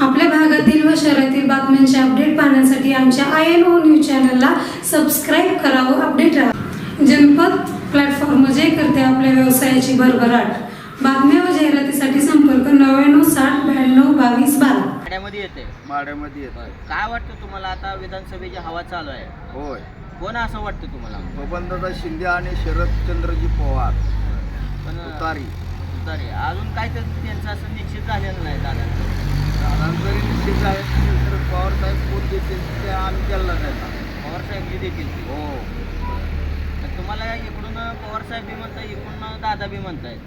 आपल्या भागातील व शहरातील बातम्यांचे अपडेट पाहण्यासाठी आमच्या आय एन ओ न्यूज चॅनलला सबस्क्राईब करा व अपडेट राहा. जनपद प्लॅटफॉर्म जे करते आपल्या व्यवसायाची भरभराट. बातम्या व जाहिरातीसाठी संपर्क नव्याण्णव साठ ब्याण्णव बावीस बारा. पाड्यामध्ये येते. माड्यामध्ये येत. काय वाटतं तुम्हाला आता विधानसभेची हवा चालू आहे? होय. कोण असं वाटतं तुम्हाला? बबनदादा शिंदे आणि शरदचंद्रजी पवार. पण तुतारी. तुतारी. अजून काय तर त्यांचं असं निश्चित झालेलं नाही दादा निश्चित आहे तर पवार साहेब कोण देतील ते आम्ही त्यांना पवार साहेब जे देखील ते. हो. तर तुम्हाला इकडून पवार साहेब बी म्हणताय इकडून दादा बी म्हणतायत.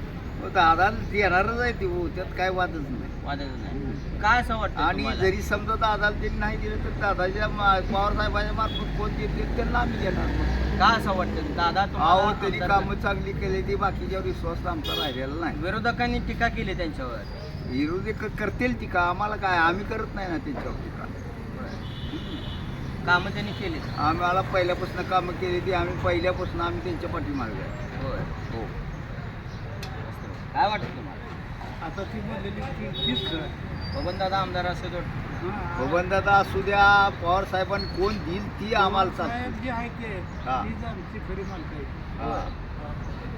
मग दादा देणारच आहे ती हो त्यात काय वादच नाही. वादाचं नाही. काय असं वाटतं आणि तुम्हाला? जरी समजा दादाला त्यांनी नाही दिलं तर दादाच्या मा- पवार साहेबांच्या मार्फत कोण देतील त्यांना आम्ही देणार. काय असं वाटतं? दादा अहो त्यांनी आमदार- कामं चांगली केली ती बाकीच्यावर विश्वास आमचा राहिलेला नाही. विरोधकांनी टीका केली त्यांच्यावर? विरोधी क- करतील ती का आम्हाला काय? आम्ही करत नाही ना त्यांच्यावर टीका. कामं त्यांनी केली. आम्हाला पहिल्यापासून कामं केली ती आम्ही पहिल्यापासून आम्ही त्यांच्या पाठीमागे आहे. होय. हो. काय वाटतं तुम्हाला? आता ती बोललेली बबन दादा आमदार असे तो बबनदादा असू द्या पवार साहेबांनी कोण देईल ती आम्हाला हा. हा.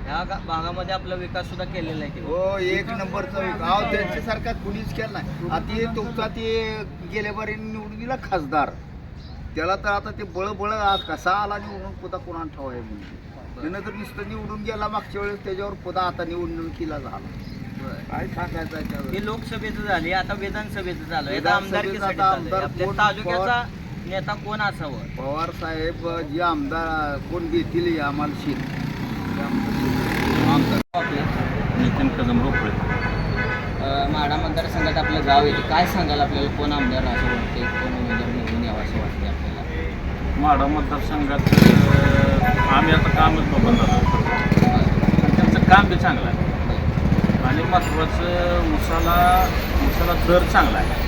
ह्या. गा- भागामध्ये आपला विकास सुद्धा केलेला आहे हो एक नंबरचा गाव त्यांच्यासारखा कुणीच केला नाही. आता ते तुमचा ते गेल्या बारी निवडून दिला खासदार. त्याला तर आता ते बळ बळ आज कसा आला निवडून पुन्हा कोणा ठेवाय म्हणून. त्यानं तर नुसतं निवडून गेला मागच्या वेळेस त्याच्यावर पुन्हा आता निवडणुकीला झाला. काय सांगायचं? हे लोकसभेचं झाले आता विधानसभेचं झालं आता विधानसभेचं आमदारकीसाठी आता चाललंय. आमदार आपल्या कोण- तालुक्याचा नेता कोण असावं? पवार साहेब जे आमदार कोण देतील हे आम्हाला शीट ते आमचं आमदार. नितीन कदम अं, माढा मतदारसंघात आपलं गाव येते. काय सांगाल आपल्याला? कोण आमदार असं वाटते कोण उमेदवार निवडून यावं असं वाटते आपल्याला? माढा मतदारसंघात अं, आम्ही आता कामच बघून त्यांचं काम बी चांगलं आहे. आणि महत्त्वाचं उसाला उसाला दर चांगला आहे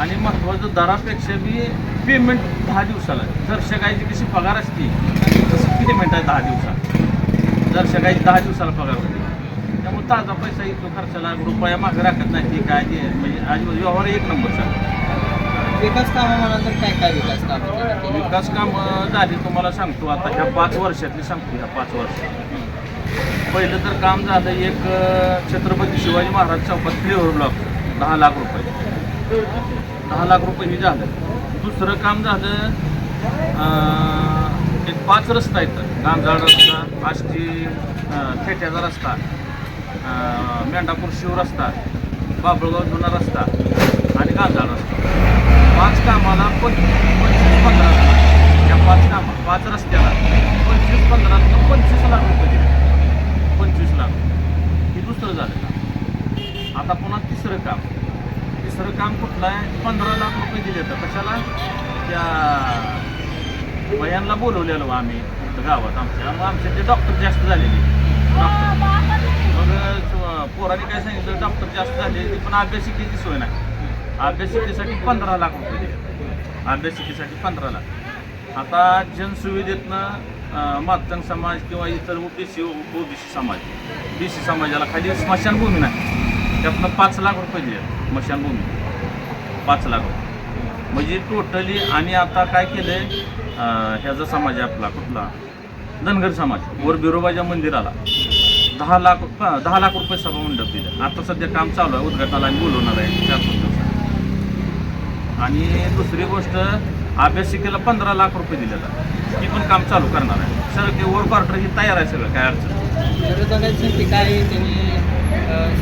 आणि महत्त्वाचं दरापेक्षा बी पेमेंट दहा दिवसाला. जर शगायची कशी पगार असती तसं पेमेंट आहे दहा दिवसाला जर शगायची दहा दिवसाला पगार होती त्यामुळे ताजा पैसा येतो खर्चाला रुपया मागं राखत नाही ती काय ते म्हणजे आज व्यवहार एक नंबरचा विकास कामं म्हणाल तर काय काय विकास कामं? विकास काम झाली तुम्हाला सांगतो आता ह्या पाच वर्षातली सांगतो ह्या पाच वर्षात पहिलं तर काम झालं एक छत्रपती शिवाजी महाराज चौकात फ्लेवर ब्लॉक दहा लाख रुपये. दहा लाख रुपये हे झालं. दुसरं काम झालं एक पाच रस्ता आहेत. गांजाळ रस्ता आष्टी अं, रस्ता मेंढापूर शिव रस्ता बाबळगाव जुना रस्ता आणि गांजाळ रस्ता. पाच कामाला पण पंचवीस पंधरा या पाच काम पाच रस्त्याला पंचवीस पंधरा पंचवीस लाख रुपये दिले हे दुसरं झालं काम आता पुन्हा तिसरं काम. तिसरं काम कुठलं आहे? पंधरा लाख रुपये दिले तर कशाला? त्या वयांना बोलवलेलो आम्ही गावात आमच्या. मग आमच्या ते डॉक्टर जास्त झालेले. डॉक्टर मग पोराने काय सांगितलं? डॉक्टर जास्त झाले. ती पण अभ्यासिकेची सोय नाही. अभ्यासिकेसाठी पंधरा लाख रुपये दिले. अभ्यासिकेसाठी पंधरा लाख. आता जनसुविधेतनं मातंग समाज किंवा इतर ओबीसी ओबीसी समाज. बी सी समाजाला खाली स्मशानभूमी नाही. त्यातनं पाच लाख रुपये दिले स्मशानभूमी. पाच लाख रुपये. म्हणजे टोटली आणि आता काय केलंय? आहे ह्याचा समाज आहे आपला कुठला? धनगर समाज. वर बिरोबाच्या मंदिराला. दहा लाख दहा लाख रुपये सभा मंडप दिलं. आता सध्या काम चालू आहे उद्घाटनाला आम्ही बोलवणार आहे चार पाच दिवसात. आणि दुसरी गोष्ट अभ्यासिकेला पंधरा लाख रुपये दिले जातात ती पण काम चालू करणार आहे. सर ते वर क्वार्टर ही तयार आहे सगळं काय अडचण टीका आहे त्यांनी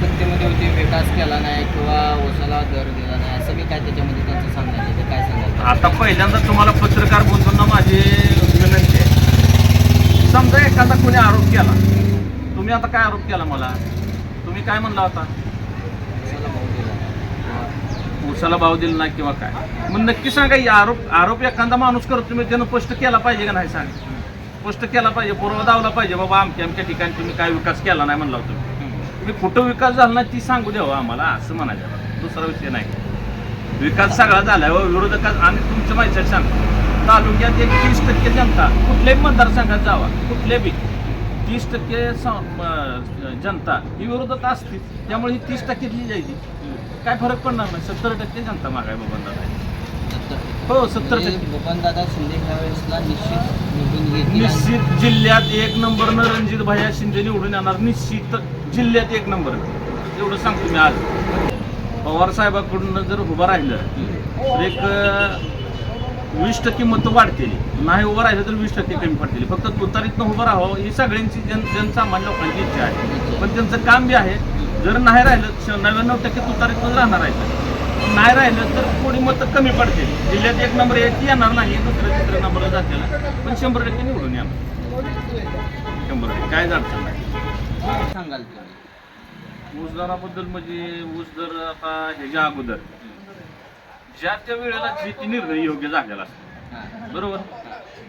सत्तेमध्ये होते विकास केला नाही किंवा ओसाला दर दिला नाही असं बी काय त्याच्यामध्ये त्यांचं आहे ते काय सांगाल आता पहिल्यांदा तुम्हाला पत्रकार बोलताना माझी विनंती आहे. समजा एखादा कोणी आरोप केला तुम्ही आता काय आरोप केला मला? तुम्ही काय म्हणला होता ओसाला भाव दिला नाही. उसाला भाव दिला नाही किंवा काय? मग नक्की सांगा या आरोप आरोप एखादा माणूस करतो तुम्ही त्यानं स्पष्ट केला पाहिजे का नाही सांग? स्पष्ट केला पाहिजे पुरावा दावला पाहिजे बाबा आमच्या आमच्या ठिकाणी तुम्ही काय विकास केला नाही म्हणला तुम्ही तुम्ही कुठं विकास झाला नाही ती सांगू द्यावं आम्हाला असं म्हणायचं. दुसरा विषय नाही. विकास सगळा झाला व हो, विरोधकात आम्ही तुमच्या माहिती सांगतो. तालुक्यात एक तीस टक्के जनता कुठल्याही मतदारसंघात जावा कुठल्याही बी. तीस टक्के जनता ही विरोधात असते त्यामुळे ही तीस टक्केतली जायची. काय फरक पडणार नाही. सत्तर टक्के जनता मागाय बबन दादा सत्तर टक्के. हो सत्तर म्हणजे टक्के. बबनदादा शिंदे ह्यावेळेसला निश्चित निवडून येतील आणि- निश्चित जिल्ह्यात एक नंबरनं रणजित भैया शिंदे निवडून येणार. निश्चित जिल्ह्यात एक नंबर. एवढं सांगतो मी आज. पवार साहेबाकडून जर उभं राहिलं तर एक वीस टक्के मतं वाढतील. नाही उभं राहिलं तर वीस टक्के कमी पडतील. फक्त तुतारीतनं उभं राहावं ही सगळ्यांची जन जनसामान्य लोकांची इच्छा आहे. पण त्यांचं काम बी आहे. जर नाही राहिलं नव्याण्णव टक्के तुतारीतनंच राहणार आहे. नाही राहिलं तर थोडी मतं कमी पडतील. जिल्ह्यात एक नंबर एक येणार नाही दुसऱ्या तिसऱ्या नंबरला जातील. पण शंभर टक्के निवडून येणार शंभर टक्के. काय अडचण नाही. सांगाल तुम्ही ऊस दराबद्दल म्हणजे ऊस दर आता ह्याच्या अगोदर. ज्या त्या वेळेला जे ते निर्णय योग्य झालेला असतो. बरोबर?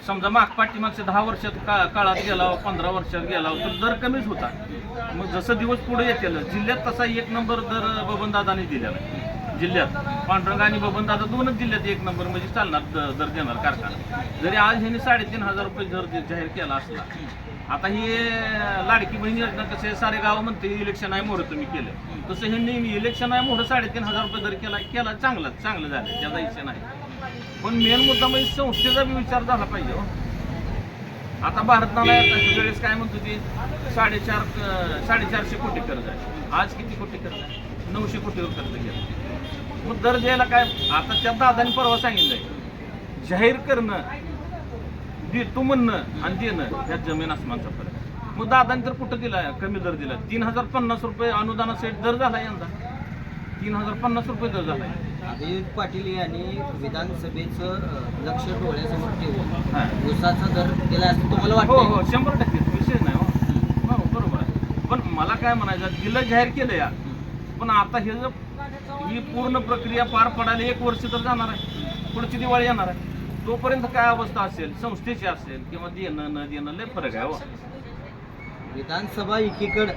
समजा माग पाठीमागच्या दहा वर्षात का काळात गेला हो, पंधरा वर्षात गेला हो, तर दर कमीच होता. मग जसं दिवस पुढे येतील जिल्ह्यात तसा एक नंबर दर बबनदादाने दिलेला जिल्ह्यात. पांडुरंग आणि बबनदादा दोनच जिल्ह्यात एक नंबर म्हणजे चालणार दर देणार कारखाना. जरी आज ह्यांनी साडेतीन हजार रुपये दर जाहीर केला असला आता ही लाडकी बहीण योजना कसं सारे गाव म्हणते इलेक्शन आहे मोहर तुम्ही केलं. तसं नेहमी इलेक्शन आहे मोहर साडेतीन हजार रुपये दर केला केला चांगला चांगलं झालं त्याचा इच्छा नाही. पण मेन मुद्दा म्हणजे संस्थेचा बी विचार झाला पाहिजे हो. आता भारताला वेळेस काय म्हणतो होती? साडेचार साडेचारशे कोटी कर्ज आहे. आज किती कोटी कर्ज आहे? नऊशे कोटीवर कर्ज गेलं मग दर द्यायला काय? आता त्या दादाने परवा सांगितलंय. जाहीर करणं देतो म्हणणं आणि देणं ह्या जमीन आसमानचा फरक मग दादाने तर कुठं दिला? कमी दर दिला. तीन हजार पन्नास रुपये अनुदानासाठी दर झाला यंदा. तीन हजार पन्नास रुपये दर झाला. अभिजित पाटील यांनी विधानसभेचं लक्ष डोळ्यासमोर ठेवून हा. ऊसाचा दर दिला असं तुम्हाला हो हो वाटतं शंभर टक्के. विषय नाही हो. हो बरोबर आहे. पण मला काय म्हणायचं दिलं जाहीर केलं या. पण आता हे जर ही पूर्ण प्रक्रिया पार पडायला एक वर्ष तर जाणार आहे. पुढची दिवाळी येणार आहे. तोपर्यंत काय अवस्था असेल संस्थेची असेल किंवा देणं न देणं लय फरक आहे हो. विधानसभा एकीकड.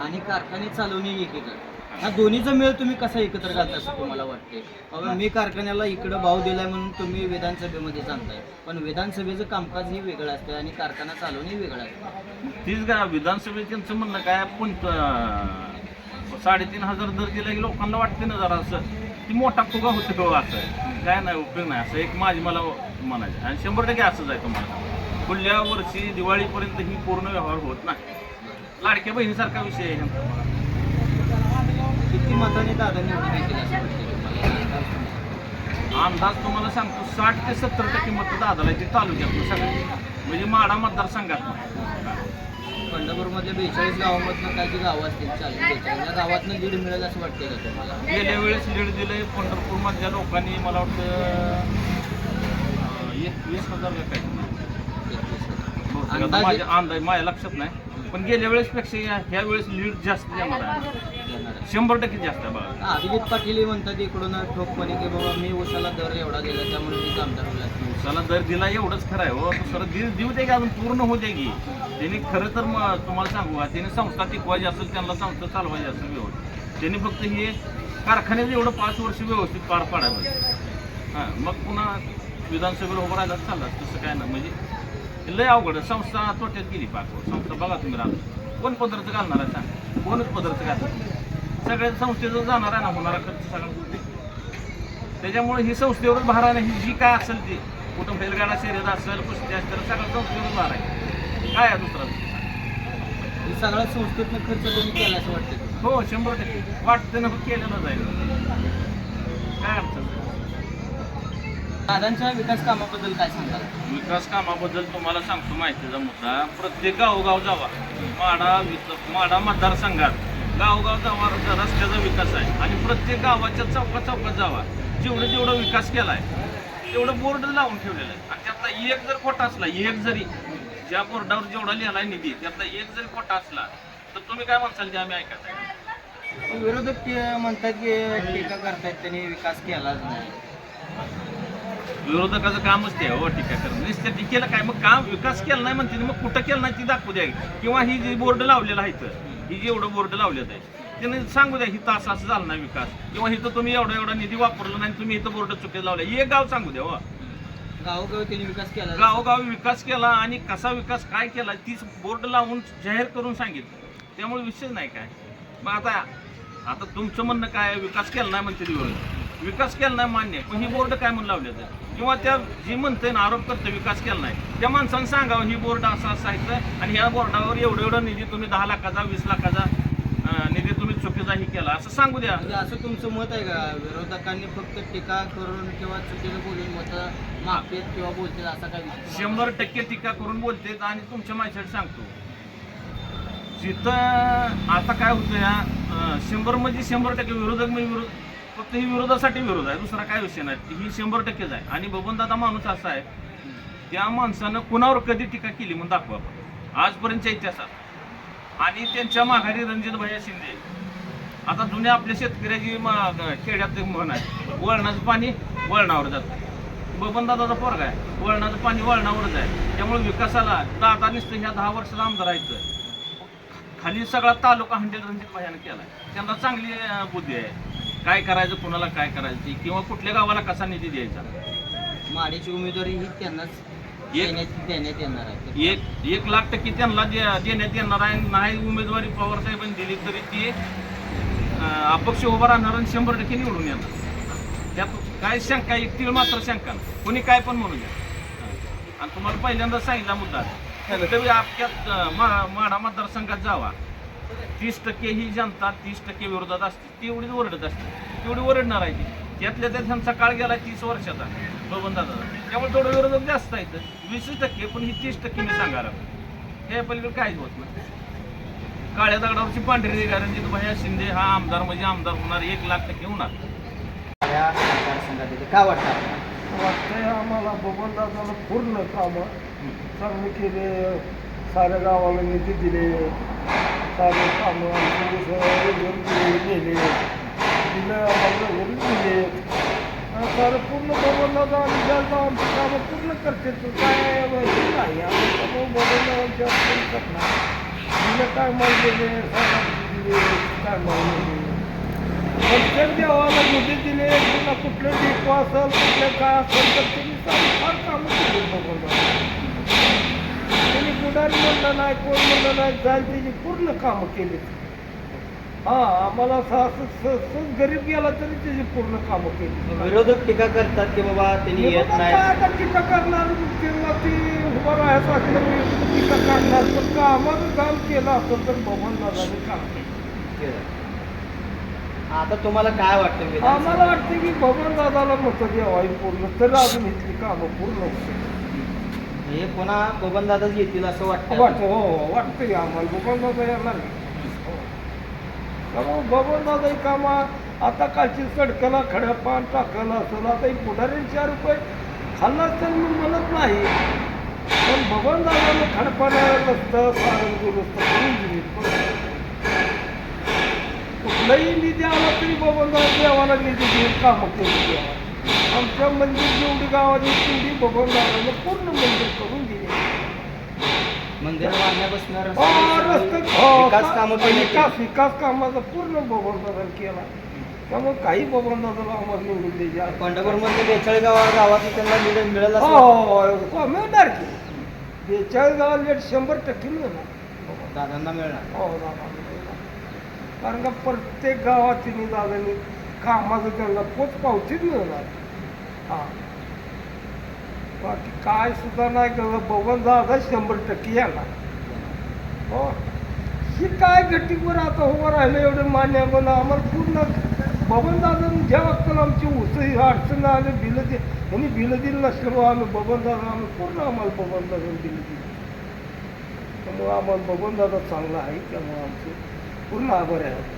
आणि कारखाने चालवणे एकीकड. ह्या दोन्हीचा मेळ तुम्ही कसा एकत्र घालता असं तुम्हाला वाटते बाबा मी कारखान्याला इकडं भाव दिलाय म्हणून तुम्ही विधानसभेमध्ये सांगताय पण विधानसभेचं कामकाज ही वेगळं असतं आणि कारखाना चालवणे वेगळं असतं तीच का विधानसभेचं त्यांचं म्हणणं काय पण साडेतीन हजार दर दिला की लोकांना वाटते ना जरा असं. ती मोठा फुगा होतो हो असं. काय नाही उपयोग नाही. असं एक माझी मला म्हणायचं. आणि शंभर टक्के असंच आहे तुम्हाला. पुढल्या वर्षी दिवाळीपर्यंत ही पूर्ण व्यवहार होत नाही. लाडक्या बहिणीसारखा विषय आहे. ह्यांचा. किती मताने दादा निवडून येतील असं वाटतं तुम्हाला अंदाज तुम्हाला सांगतो साठ ते सत्तर टक्के मतं दादाला ते तालुक्यातलं सगळं. म्हणजे माडा मतदारसंघात. पंढरपूरमधल्या बेचाळीस गावामधनं काही गावं असतील चाळीस बेचाळीस गावातनं लीड मिळेल असं वाटतंय का तुम्हाला? गेल्या वेळेस लीड दिलंय पंढरपूरमधल्या लोकांनी मला वाटतं एकवीस हजार. काय अंदाजे- माझ्या अंदाज माझ्या लक्षात नाही. पण गेल्या वेळेस पेक्षा या- ह्या वेळेस लीड जास्त आहे. शंभर टक्के जास्त आहे बघा. अभिजित पाटील हे म्हणतात इकडून ठोकपणे की बाबा मी उसाला दर एवढा दिला त्यामुळे मी आमदार होईल उसाला दर दिला एवढंच खरं आहे हो. सर देऊ देऊ दे की अजून पूर्ण होऊ दे की. त्यांनी खरं तर मग तुम्हाला सांगू का त्यांनी संस्था टिकवायची असेल त्यांना संस्था चालवायची असेल व्यवस्थित. त्यांनी फक्त हे कारखान्यात एवढं पाच वर्ष व्यवस्थित पार पाडायला हां मग पुन्हा विधानसभेला उभं राहिला चालला तसं काय नाही. म्हणजे लय अवघड. संस्था तोट्यात गेली वर्ष संस्था बघा तुम्ही राहतो कोण पदार्थ घालणार आहे सांग. कोणच पदार्थ घालणार सगळ्या संस्थेचं जाणार आहे ना होणारा खर्च सगळा त्याच्यामुळे ही संस्थेवरच भार आहे ही जी काय असेल ती कुठं बैलगाडा शर्यत असेल कुस्ती असेल सगळं संस्थेवरच भार आहे. काय आहे दुसरं? हे सगळ्या संस्थेतनं खर्च त्यांनी केला असं वाटतं हो शंभर टक्के. वाटतं ना केलेलं जाईल काय नाही. दादांच्या विकास कामाबद्दल काय सांगाल? विकास कामाबद्दल तुम्हाला सांगतो माहितीचा मुद्दा. प्रत्येक गावोगाव जावा. माडा माडा मतदारसंघात गावगाव जावा रस्त्याचा विकास आहे. आणि प्रत्येक गावाच्या चौकात चौकात जावा. जेवढं जेवढं विकास केला आहे तेवढं बोर्ड लावून ठेवलेलं आहे. आणि त्यातला एक जर खोटा असला एक जरी ज्या बोर्डावर जेवढा लिहिला आहे निधी त्यातला एक जरी खोटा असला तर तुम्ही काय म्हणसाल ते आम्ही ऐकायचं? विरोधक म्हणतात की टीका करतायत त्यांनी विकास केलाच नाही. विरोधकाचं कामच ते आहे, हो टीका करणं नुसतं टीकेला काय? मग काम विकास केला नाही म्हणते मग कुठं केलं नाही ती दाखवू द्या. किंवा ही जी बोर्ड लावलेलं आहे इथं, ही जी एवढं बोर्ड लावलेलं आहे त्याने सांगू द्या ही तास असं झालं नाही विकास. किंवा इथं तुम्ही एवढा एवढा निधी वापरला नाही तुम्ही इथं बोर्ड चुकीचं लावलं. एक गाव सांगू द्या हो. गावोगावी त्यांनी विकास केला. गावोगावी विकास केला आणि कसा विकास काय केला तीच बोर्ड लावून जाहीर करून सांगितलं. त्यामुळे विषय नाही काय. मग आता आता तुमचं म्हणणं काय? विकास केला नाही म्हणते विरोध विकास केला नाही मान्य. पण ही बोर्ड काय म्हणून लावले किंवा त्या जी म्हणते ना आरोप करते विकास केला नाही. त्या माणसानं सांगावं ही बोर्ड असं असायचं आणि ह्या बोर्डावर एवढं एवढं निधी तुम्ही दहा लाखाचा वीस लाखाचा निधी तुम्ही चुकीचा ही केला. असं सांगू द्या. म्हणजे असं तुमचं मत आहे का? विरोधकांनी फक्त टीका करून किंवा चुकीनं बोलून मत मागतेत किंवा बोलतील असा तुम्हाला शंभर टक्के टीका करून बोलते आणि तुमच्या माहितीसाठी सांगतो. जिथं आता काय होतं या शंभर म्हणजे शंभर टक्के विरोधक म्हणजे विरोध फक्त ही विरोधासाठी विरोध आहे दुसरा काय विषय नाही. ही शंभर टक्केच आहे आणि बबनदादा माणूस असा आहे त्या माणसानं कुणावर कधी टीका केली म्हणून दाखवा आपण आजपर्यंतच्या इतिहासात. आणि त्यांच्या माघारी रणजित भैया शिंदे. आता जुन्या आपल्या शेतकऱ्याची खेड्यात म्हण आहे वळणाचं पाणी वळणावर जातं. बबनदादाचा पोरगा आहे वळणाचं पाणी वळणावरच आहे त्यामुळे विकासाला दादा नुसतं ह्या दहा वर्षाचा आमदार आहेत खाली सगळा तालुका हंड्रेड रणजित भायानं केला त्यांना चांगली बुद्धी आहे. काय करायचं कुणाला काय करायचं किंवा कुठल्या गावाला कसा निधी द्यायचा? माडीची उमेदवारी ही त्यांनाच देण्यात देण्यात येणार आहे. एक एक लाख टक्के त्यांना दे- देण्यात येणार आहे. नाही उमेदवारी पवार साहेबांनी दिली तरी ती अं, अपक्ष उभा राहणार आणि शंभर टक्के निवडून येणार. त्यात काय शंका एक तीळ मात्र शंका नाही. कोणी काय पण म्हणू द्या. आणि तुम्हाला पहिल्यांदा सांगितला मुद्दा. तरी आपल्यात अं, मा- माढा मतदारसंघात जावा. तीस टक्के ही जनता तीस टक्के विरोधात असते तेवढीच ओरडत असते. तेवढी ओरडणार आहे ती. त्यातल्या त्यात त्यांचा काळ गेला तीस वर्षाचा बबन दादा त्यामुळे थोडं विरोधक जास्त आहेत. वीस टक्के पण ही तीस टक्के मी सांगायला हे पलीकडे काहीच होत नाही. काळ्या दगडावरची पांढरी रणजित भैया शिंदे हा आमदार म्हणजे आमदार होणार एक लाख टक्के होणार. काय वाटतं? वाटतंय आम्हाला बबनदादाला पूर्ण कामं चांगले केले साऱ्या गावाला निधी दिले. सारे कामं दिलं आम्हाला दिले आणि पूर्ण पूर्ण बबनदादा आणि ज्यादा आमची कामं पूर्ण करते तू काय माहिती नाही आम्ही त्यामुळे बबनदादांची आपण करणार काय माहिती दिले दिले काय माल दिले देवाला निधी दिले पुन्हा कुठलं डिपो असेल कुठलं काय असेल तर त्यांनी फार कामं केली बघून पुढारी म्हणलं नाही कोण म्हणलं नाही जाईल त्याची पूर्ण कामं केली हा आम्हाला असं असं स- स- गरीब गेला तरी त्याची पूर्ण कामं केली विरोधक टीका करतात की बाबा त्यांनी येत नाही. आता टीका करणार? किंवा ती उभं राहायचं असलं मी टीका करणार. पण कामाचं काम केलं असेल तर भवन दादाने काम केलं. आता तुम्हाला काय वाटतं आम्हाला वाटतं की भगवान दादाला मत द्यावाई पूर्ण. तर अजून इथली कामं पूर्ण होतील. हे पुन्हा बबनदादाच दादाच येतील असं वाटतं. वाटतं हो हो, हो वाटतंय आम्हाला भगवान दादा येणार नाही. हो. त्यामुळे दादा आता कालची सडकला खड्या पान टाकायला असेल आता पुढारी चार रुपये खाल्लाच तर मी म्हणत नाही. पण भगवान दादाने खडपाना सारण दुरुस्त करून दिली कुठलाही निधी आला तरी बबनदादा देवाला निधी देऊन कामं केली देवा आमच्या मंदिर जेवढी गावाची तेवढी बबनदादाने पूर्ण मंदिर करून दिली. मंदिर बांधण्यापासून हो, विकास कामाचा पूर्ण बबनदादाने केला. त्यामुळे काही बबनदादाला आम्हाला निवडून द्यायचे पंढरपूरमध्ये बेचाळीस गावा गावात त्यांना मिळेल मिळेल हो हो, हो मिळणार की. बेचाळीस गावाला लेट शंभर टक्के मिळणार. दादांना मिळणार. हो दादा. कारण का प्रत्येक गावात तिने दादानी कामाचं त्यांना पोच पावतीच मिळणार. हां. बाकी काय सुद्धा नाही केलं बघून दादा शंभर टक्के येणार. हो. ही काय गट्टीवर आता उभं राहिलं एवढं मान्य पण आम्हाला पूर्ण बबन दादा ज्या वक्ताला आमची उस अडचण आली बिलं दे. आणि बिलं दिलं नसल्यामुळे आम्ही बबन दादा आम्ही पूर्ण आम्हाला बबन दादा बिलं दिली. त्यामुळं आम्हाला बबन दादा चांगला आहे त्यामुळं आमचे पूर्ण आभार आहे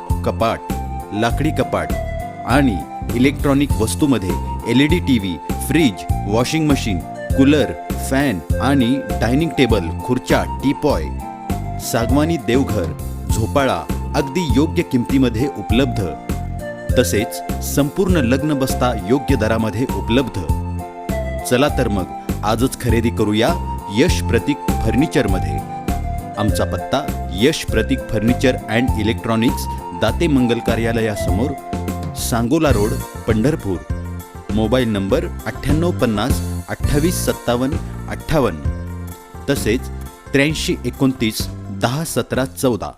कपाट लाकडी कपाट आणि electronic वस्तूमध्ये L E D T V fridge washing machine cooler fan आणि डायनिंग टेबल खुर्च्या टीपॉय सागवानी देवघर झोपाळा अगदी योग्य किमतीमध्ये उपलब्ध. तसेच संपूर्ण लग्न बस्ता योग्य दरामध्ये उपलब्ध. चला तर मग आजच खरेदी करूया यश प्रतीक फर्निचरमध्ये. आमचा पत्ता Yash Pratik furniture and electronics Date मंगल कार्यालयासमोर Sangola road Pandharpur. Mobile number अठ्ठ्याण्णव पन्नास अठ्ठावीस सत्तावन्न अठ्ठावन्न. तसेच त्र्याऐंशी एकोणतीस दहा सतरा चौदा.